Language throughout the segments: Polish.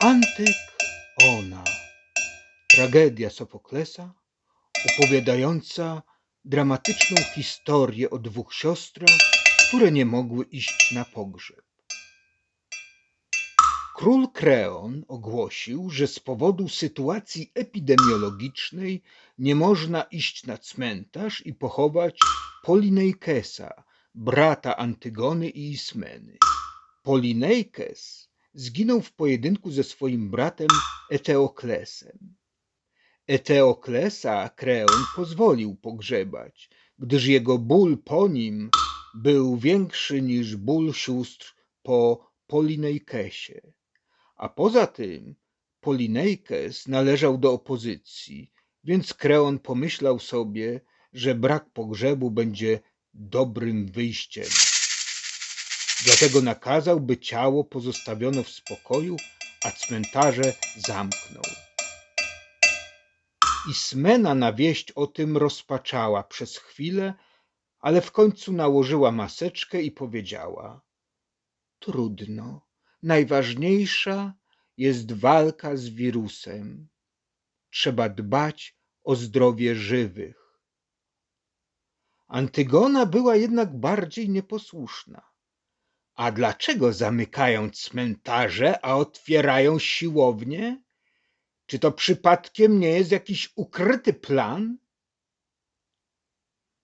Antyk Ona. Tragedia Sofoklesa opowiadająca dramatyczną historię o dwóch siostrach, które nie mogły iść na pogrzeb. Król Kreon ogłosił, że z powodu sytuacji epidemiologicznej nie można iść na cmentarz i pochować Polinejkesa, brata Antygony i Ismeny. Polinejkes zginął w pojedynku ze swoim bratem Eteoklesem. Eteoklesa Kreon pozwolił pogrzebać, gdyż jego ból po nim był większy niż ból sióstr po Polinejkesie. A poza tym Polinejkes należał do opozycji, więc Kreon pomyślał sobie, że brak pogrzebu będzie dobrym wyjściem. Dlatego nakazał, by ciało pozostawiono w spokoju, a cmentarze zamknął. Ismena na wieść o tym rozpaczała przez chwilę, ale w końcu nałożyła maseczkę i powiedziała: Trudno. Najważniejsza jest walka z wirusem. Trzeba dbać o zdrowie żywych. Antygona była jednak bardziej nieposłuszna. A dlaczego zamykają cmentarze, a otwierają siłownie? Czy to przypadkiem nie jest jakiś ukryty plan?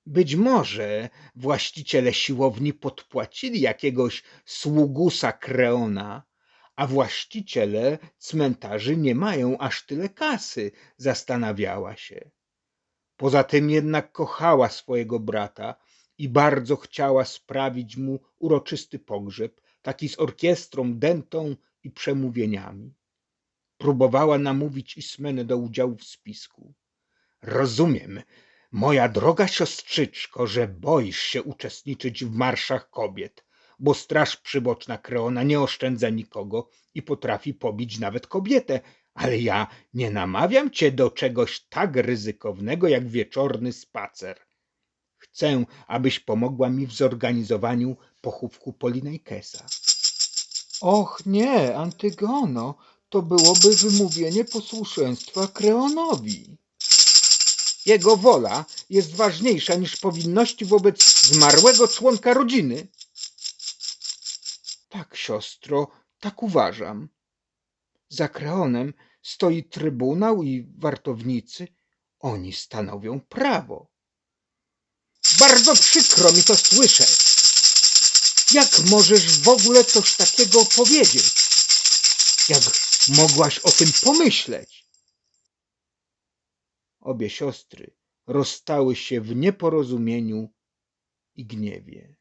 Być może właściciele siłowni podpłacili jakiegoś sługusa Kreona, a właściciele cmentarzy nie mają aż tyle kasy, zastanawiała się. Poza tym jednak kochała swojego brata i bardzo chciała sprawić mu uroczysty pogrzeb, taki z orkiestrą, dętą i przemówieniami. Próbowała namówić Ismenę do udziału w spisku. Rozumiem, moja droga siostrzyczko, że boisz się uczestniczyć w marszach kobiet, bo straż przyboczna Kreona nie oszczędza nikogo i potrafi pobić nawet kobietę, ale ja nie namawiam cię do czegoś tak ryzykownego jak wieczorny spacer. Chcę, abyś pomogła mi w zorganizowaniu pochówku Polinejkesa. Och nie, Antygono, to byłoby wymówienie posłuszeństwa Kreonowi. Jego wola jest ważniejsza niż powinności wobec zmarłego członka rodziny. Tak, siostro, tak uważam. Za Kreonem stoi trybunał i wartownicy. Oni stanowią prawo. Bardzo przykro mi to słyszeć. Jak możesz w ogóle coś takiego powiedzieć? Jak mogłaś o tym pomyśleć? Obie siostry rozstały się w nieporozumieniu i gniewie.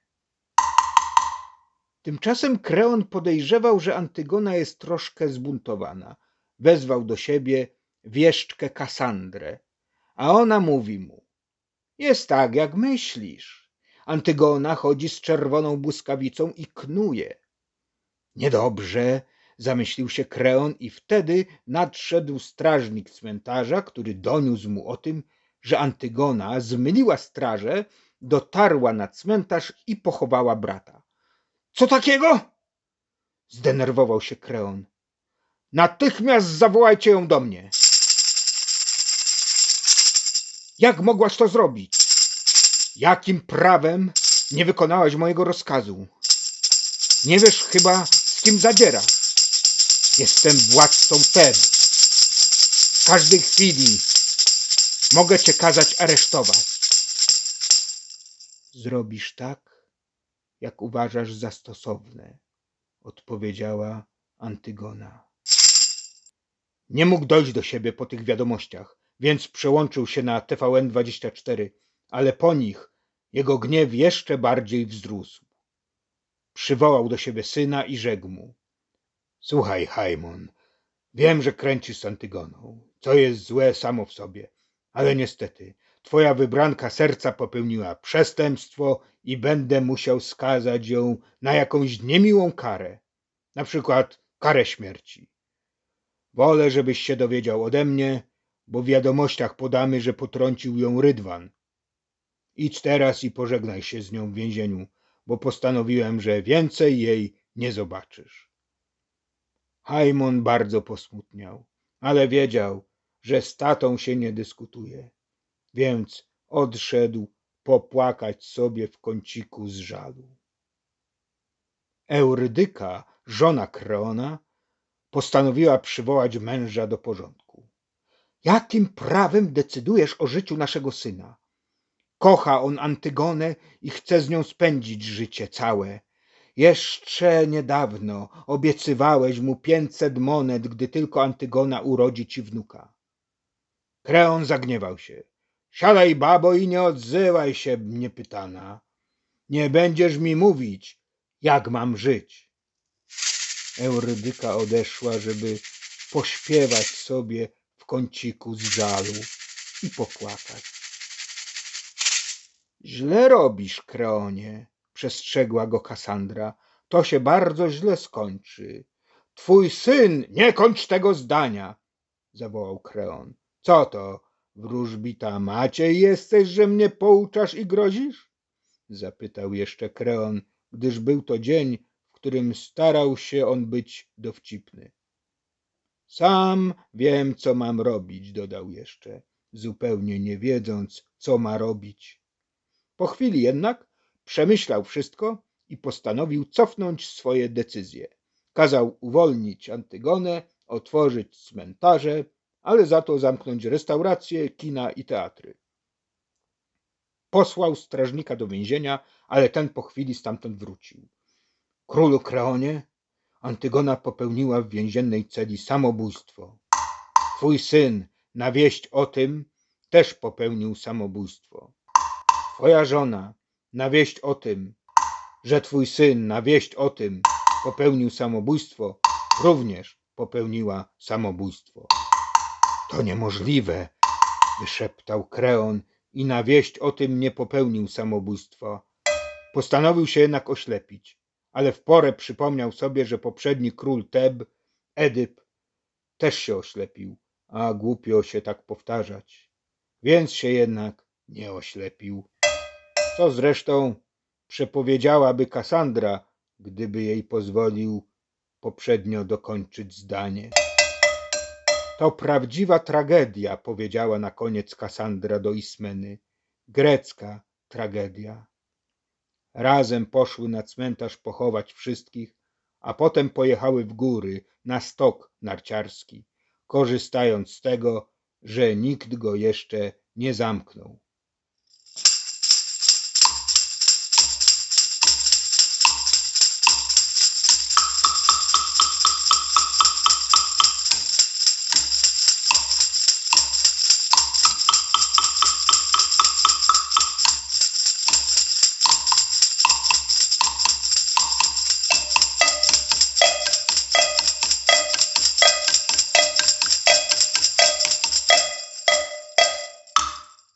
Tymczasem Kreon podejrzewał, że Antygona jest troszkę zbuntowana. Wezwał do siebie wieszczkę Kasandrę, a ona mówi mu: Jest tak, jak myślisz. Antygona chodzi z czerwoną błyskawicą i knuje. Niedobrze, zamyślił się Kreon i wtedy nadszedł strażnik cmentarza, który doniósł mu o tym, że Antygona zmyliła strażę, dotarła na cmentarz i pochowała brata. Co takiego? Zdenerwował się Kreon. Natychmiast zawołajcie ją do mnie. Jak mogłaś to zrobić? Jakim prawem nie wykonałaś mojego rozkazu? Nie wiesz chyba, z kim zadzierasz. Jestem władcą Fed. W każdej chwili mogę cię kazać aresztować. Zrobisz tak, jak uważasz za stosowne, odpowiedziała Antygona. Nie mógł dojść do siebie po tych wiadomościach, więc przełączył się na TVN24, ale po nich jego gniew jeszcze bardziej wzrósł. Przywołał do siebie syna i rzekł mu. Słuchaj, Haimon, wiem, że kręcisz z Antygoną, co jest złe samo w sobie, ale niestety twoja wybranka serca popełniła przestępstwo i będę musiał skazać ją na jakąś niemiłą karę, na przykład karę śmierci. Wolę, żebyś się dowiedział ode mnie, bo w wiadomościach podamy, że potrącił ją Rydwan. Idź teraz i pożegnaj się z nią w więzieniu, bo postanowiłem, że więcej jej nie zobaczysz. Hajmon bardzo posmutniał, ale wiedział, że z tatą się nie dyskutuje, więc odszedł popłakać sobie w kąciku z żalu. Eurydyka, żona Kreona, postanowiła przywołać męża do porządku. Jakim prawem decydujesz o życiu naszego syna? Kocha on Antygonę i chce z nią spędzić życie całe. Jeszcze niedawno obiecywałeś mu pięćset monet, gdy tylko Antygona urodzi ci wnuka. Kreon zagniewał się. Siadaj, babo, i nie odzywaj się, mnie pytana. Nie będziesz mi mówić, jak mam żyć. Eurydyka odeszła, żeby pośpiewać sobie w kąciku z żalu i popłakać. Źle robisz, Kreonie, przestrzegła go Kasandra. To się bardzo źle skończy. Twój syn, nie kończ tego zdania, zawołał Kreon. Co to, wróżbita Maciej jesteś, że mnie pouczasz i grozisz? Zapytał jeszcze Kreon, gdyż był to dzień, w którym starał się on być dowcipny. Sam wiem, co mam robić, dodał jeszcze, zupełnie nie wiedząc, co ma robić. Po chwili jednak przemyślał wszystko i postanowił cofnąć swoje decyzje. Kazał uwolnić Antygonę, otworzyć cmentarze, ale za to zamknąć restauracje, kina i teatry. Posłał strażnika do więzienia, ale ten po chwili stamtąd wrócił. Królu Kreonie, Antygona popełniła w więziennej celi samobójstwo. Twój syn, na wieść o tym, też popełnił samobójstwo. Twoja żona, na wieść o tym, że twój syn, na wieść o tym, popełnił samobójstwo, również popełniła samobójstwo. To niemożliwe, wyszeptał Kreon i na wieść o tym nie popełnił samobójstwa. Postanowił się jednak oślepić, ale w porę przypomniał sobie, że poprzedni król Teb, Edyp, też się oślepił, a głupio się tak powtarzać. Więc się jednak nie oślepił. Co zresztą przepowiedziałaby Kasandra, gdyby jej pozwolił poprzednio dokończyć zdanie. To prawdziwa tragedia, powiedziała na koniec Kasandra do Ismeny. Grecka tragedia. Razem poszły na cmentarz pochować wszystkich, a potem pojechały w góry na stok narciarski, korzystając z tego, że nikt go jeszcze nie zamknął.